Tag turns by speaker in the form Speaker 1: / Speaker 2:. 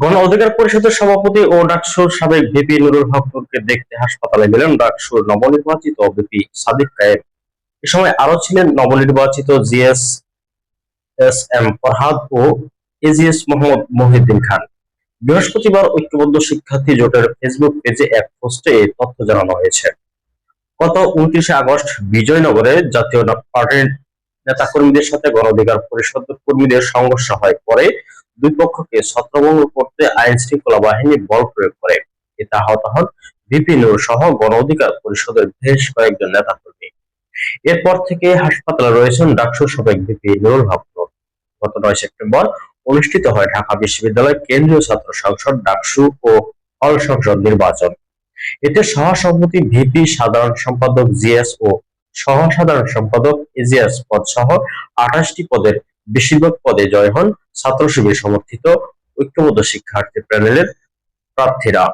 Speaker 1: গণ অধিকার পরিষদের সভাপতি ও ডাকসুর সাবেক ভিপি নুরুল হক নূরকে দেখতে হাসপাতালে গেলেন ডাকসুর নবনির্বাচিত ভিপি সাদিক কায়েম। এ সময় আরও ছিলেন নবনির্বাচিত জিএস এস এম ফরহাদ ও এজিএস মোহাম্মদ মহিউদ্দিন খান। বৃহস্পতিবার ঐক্যবদ্ধ শিক্ষার্থী জোটের ফেসবুক পেজে এক পোস্টে এই তথ্য জানানো হয়েছে। গত উনত্রিশে আগস্ট বিজয়নগরে জাতীয় পার্টির নেতাকর্মীদের সাথে গণ অধিকার পরিষদ কর্মীদের সংঘর্ষ হয়। পরে দুই পক্ষকে ছত্রভঙ্গ করতে আইন শৃঙ্খলা বাহিনী বল প্রয়োগ করে। এতে আহত হন ভিপি নূর সহ গণ অধিকার পরিষদের বেশ কয়েকজন নেতাকর্মী। এরপর থেকে হাসপাতালে রয়েছেন ডাকসু সাবেক ভিপি নুরুল হক গত নয় সেপ্টেম্বর অনুষ্ঠিত হয় ঢাকা বিশ্ববিদ্যালয় কেন্দ্রীয় ছাত্র সংসদ ডাকসু ও হল সংসদ নির্বাচন। এতে সহসভাপতি ভিপি সাধারণ সম্পাদক জিএস ও সহ সাধারণ সম্পাদক এজিএস পদ সহ আঠাশটি পদের বেশিরভাগ পদে জয় হন ছাত্র শিবির সমর্থিত ঐক্যবদ্ধ শিক্ষার্থী প্যানেলের প্রার্থীরা।